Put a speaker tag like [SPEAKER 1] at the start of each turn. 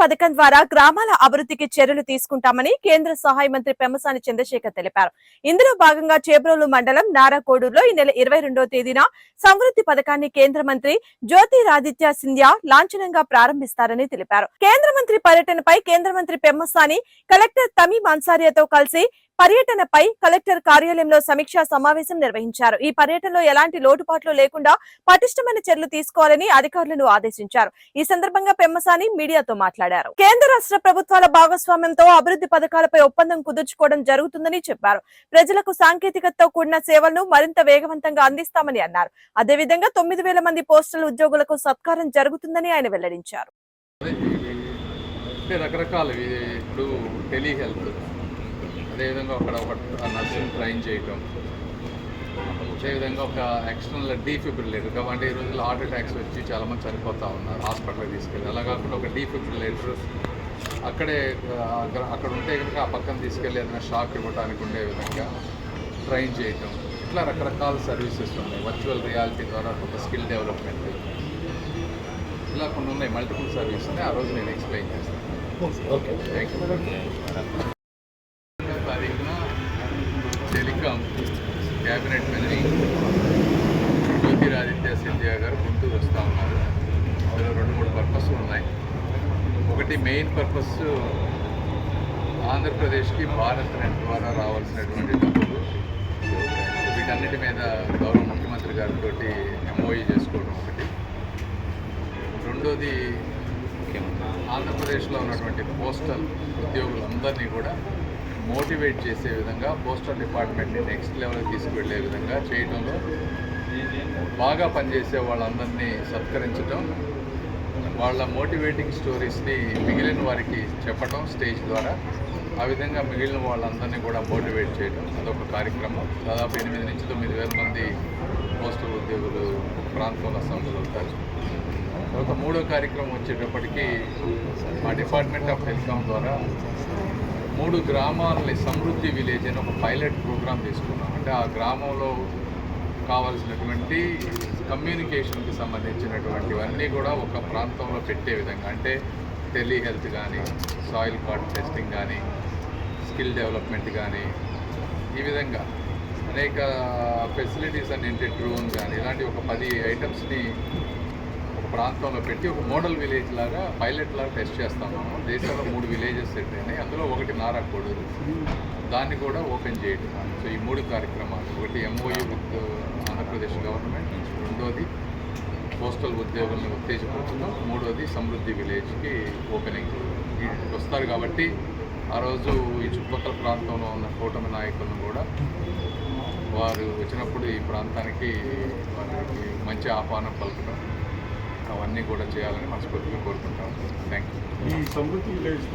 [SPEAKER 1] పథకం ద్వారా గ్రామాల అభివృద్ధికి చర్యలు తీసుకుంటామని కేంద్ర సహాయ మంత్రి పెమ్మసాని చంద్రశేఖర్ తెలిపారు. ఇందులో భాగంగా చేబ్రోలు మండలం నారాకోడూరులో ఈ నెల ఇరవై తేదీన సమృద్ధి పథకాన్ని కేంద్ర మంత్రి జ్యోతిరాదిత్య సింధ్యా లాంఛనంగా ప్రారంభిస్తారని తెలిపారు. కేంద్ర మంత్రి పర్యటనపై కేంద్ర మంత్రి పెమ్మసాని కలెక్టర్ తమీం అన్సారియాతో కలిసి పర్యటనపై కలెక్టర్ కార్యాలయంలో సమీక్షా సమావేశం నిర్వహించారు. ఈ పర్యటనలో ఎలాంటి లోటుపాట్లు లేకుండా పటిష్టమైన చర్యలు తీసుకోవాలని అధికారులను ఆదేశించారు. ఈ సందర్భంగా పెమ్మసాని మీడియాతో మాట్లాడారు. కేంద్ర రాష్ట్ర ప్రభుత్వాల భాగస్వామ్యంతో అభివృద్ధి పథకాలపై ఒప్పందం కుదుర్చుకోవడం జరుగుతుందని చెప్పారు. ప్రజలకు సాంకేతికతతో కూడిన సేవలను మరింత వేగవంతంగా అందిస్తామని అన్నారు. అదేవిధంగా తొమ్మిది వేల మంది పోస్టల్ ఉద్యోగులకు సత్కారం జరుగుతుందని ఆయన వెల్లడించారు.
[SPEAKER 2] ఇప్పుడు టెలిహెల్త్ అదేవిధంగా అక్కడ ఒక నర్సింగ్ ట్రైన్ చేయటం. అదేవిధంగా ఒక ఎక్స్టర్నల్ డీఫిబ్రిలేటర్ కాబట్టి ఈ రోజుల్లో హార్ట్ అటాక్స్ వచ్చి చాలామంది చనిపోతూ ఉన్నారు హాస్పిటల్కి తీసుకెళ్ళి. అలా కాకుండా ఒక డీఫిబ్రిలేటర్ అక్కడే అక్కడ- అక్కడ ఉంటే కనుక ఆ పక్కన తీసుకెళ్ళి ఏదైనా షాక్ ఇవ్వడానికి ఉండే విధంగా ట్రైన్ చేయటం. ఇట్లా రకరకాల సర్వీసెస్ ఉన్నాయి. వర్చువల్ రియాలిటీ ద్వారా ఒక స్కిల్ డెవలప్మెంట్ ఇలా కొన్ని ఉన్నాయి. మల్టిపుల్ సర్వీస్ ఆ రోజు నేను ఎక్స్ప్లెయిన్ చేస్తాను. థ్యాంక్ యూ టెలికాం క్యాబినెట్ మంత్రి జ్యోతిరాదిత్య సింధియా గారు గుంటూరు వస్తూ ఉన్నారు. అందులో రెండు మూడు పర్పస్లు ఉన్నాయి. ఒకటి మెయిన్ పర్పస్ ఆంధ్రప్రదేశ్కి భారత్ నెట్ ద్వారా రావాల్సినటువంటి డబ్బులు. వీటన్నిటి మీద గౌరవ ముఖ్యమంత్రి గారితో ఎంఓఈ చేసుకోవడం ఒకటి. రెండోది ఆంధ్రప్రదేశ్లో ఉన్నటువంటి పోస్టల్ ఉద్యోగులందరినీ కూడా మోటివేట్ చేసే విధంగా పోస్టల్ డిపార్ట్మెంట్ని నెక్స్ట్ లెవెల్కి తీసుకువెళ్ళే విధంగా చేయడంలో బాగా పనిచేసే వాళ్ళందరినీ సత్కరించడం వాళ్ళ మోటివేటింగ్ స్టోరీస్ని మిగిలిన వారికి చెప్పటం స్టేజ్ ద్వారా ఆ విధంగా మిగిలిన వాళ్ళందరినీ కూడా మోటివేట్ చేయడం అదొక కార్యక్రమం. దాదాపు ఎనిమిది నుంచి తొమ్మిది వేల మంది పోస్టల్ ఉద్యోగులు ప్రాంతంలో సంస్థలు అవుతారు తర్వాత మూడో కార్యక్రమం వచ్చేటప్పటికి మా డిపార్ట్మెంట్ ఆఫ్ టెలికాం ద్వారా మూడు గ్రామాలని సమృద్ధి విలేజ్ అని ఒక పైలట్ ప్రోగ్రామ్ తీసుకున్నాం. అంటే ఆ గ్రామంలో కావాల్సినటువంటి కమ్యూనికేషన్కి సంబంధించినటువంటివన్నీ కూడా ఒక ప్రాంతంలో పెట్టే విధంగా అంటే టెలి హెల్త్ కానీ సాయిల్ కార్డ్ టెస్టింగ్ కానీ స్కిల్ డెవలప్మెంట్ కానీ ఈ విధంగా అనేక ఫెసిలిటీస్ అన్నింటి డ్రోన్ కానీ ఇలాంటి ఒక పది ఐటమ్స్ని ఒక ప్రాంతంలో పెట్టి ఒక మోడల్ విలేజ్ లాగా పైలట్ లాగా టెస్ట్ చేస్తాము దేశంలో మూడు విలేజెస్ సెట్ అయినాయి అందులో ఒకటి నారాకోడూరు దాన్ని కూడా ఓపెన్ చేయడం సో ఈ మూడు కార్యక్రమాలు. ఒకటి ఎంఓయూ విత్ ఆంధ్రప్రదేశ్ గవర్నమెంట్. రెండోది పోస్టల్ ఉద్యోగులను ఉత్తేజపరచడం మూడోది సమృద్ధి విలేజ్కి ఓపెనింగ్ వస్తారు కాబట్టి ఆ రోజు ఈ చుట్టుపక్కల ప్రాంతంలో ఉన్న కూటమి నాయకులను కూడా వారు వచ్చినప్పుడు ఈ ప్రాంతానికి వారికి మంచి ఆహ్వానం పలకడం అవన్నీ కూడా చేయాలని మనస్ఫూర్తిగా కోరుకుంటాం. థ్యాంక్ యూ
[SPEAKER 3] ఈ సమృద్ధి విలేజ్